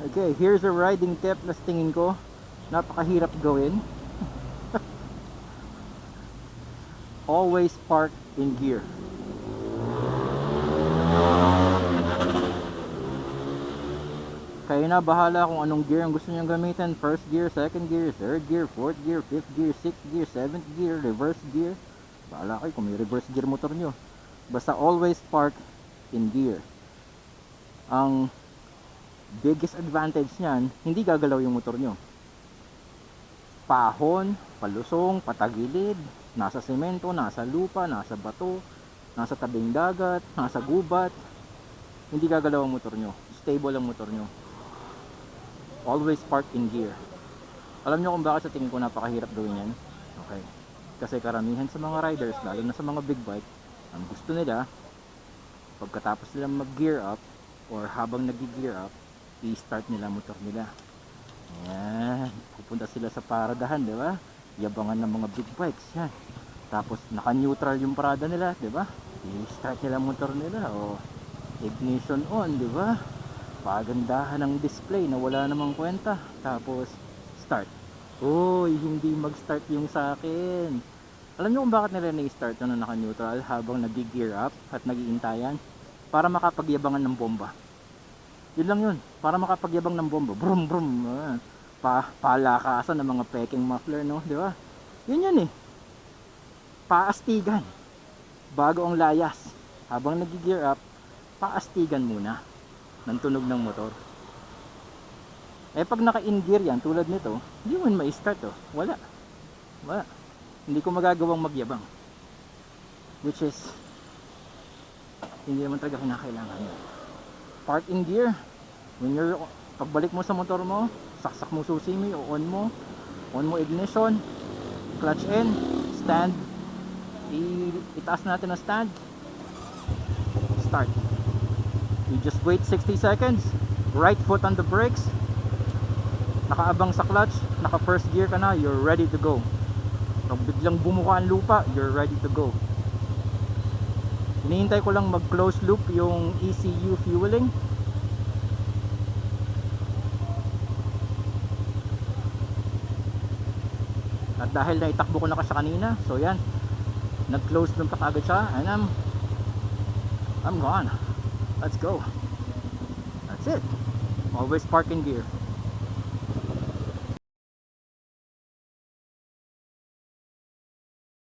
Okay, here's a riding tip na tingin ko napakahirap gawin. Always park in gear. Kayo na bahala kung anong gear ang gusto niyong gamitin. First gear, second gear, third gear, fourth gear, fifth gear, sixth gear, seventh gear, reverse gear. Bahala kayo kung may reverse gear motor nyo. Basta always park in gear. Ang biggest advantage niyan, hindi gagalaw yung motor nyo. Pahon, palusong, patagilid, nasa semento, nasa lupa, nasa bato, nasa tabing dagat, nasa gubat, hindi gagalaw ang motor nyo. Stable ang motor nyo. Always park in gear. Alam nyo kung bakit sa tingin ko napakahirap gawin yan? Okay. Kasi karamihan sa mga riders, lalo na sa mga big bike, ang gusto nila, pagkatapos nila mag-gear up, or habang nag-gear up, i-start nila motor nila. Ayan. Pupunta sila sa paradahan, di ba? Yabangan ng mga big bikes, yan. Tapos naka-neutral yung parada nila, di ba? I-start nila motor nila, o ignition on, di ba? Pagandahan ng display na wala namang kwenta. Tapos, start. Uy, hindi mag-start yung sa akin. Alam niyo kung bakit nila na-start na naka-neutral habang nag-gear up at nag-iintayan? Para makapagyabangan ng bomba. Yun lang yun. Para makapagyabang ng bomba. Brum brum. Ah, Pa palakasan ng mga peking muffler, no? Di ba? Yun yun eh. Paastigan. Bago ang layas. Habang nag-gear up, paastigan muna ng tunog ng motor. Eh pag naka-in gear yan, tulad nito, hindi mo ma-start oh. Wala. Wala. Hindi ko magagawang magyabang. Which is, hindi naman talaga kinakailangan. Park in gear. When you're, pagbalik mo sa motor mo, saksak mo susi mo, o-on mo, on mo ignition, clutch in, stand, i itaas natin ang stand, start. You just wait 60 seconds. Right foot on the brakes. Nakaabang sa clutch. Naka first gear ka na. You're ready to go. Pag biglang bumuka ang lupa, you're ready to go. Hinihintay ko lang mag close loop yung ECU fueling. At dahil naitakbo ko na kasi kanina, so yan. Nag-close loop pa kagad siya and I'm I'm gone. Let's go. That's it. Always park in gear.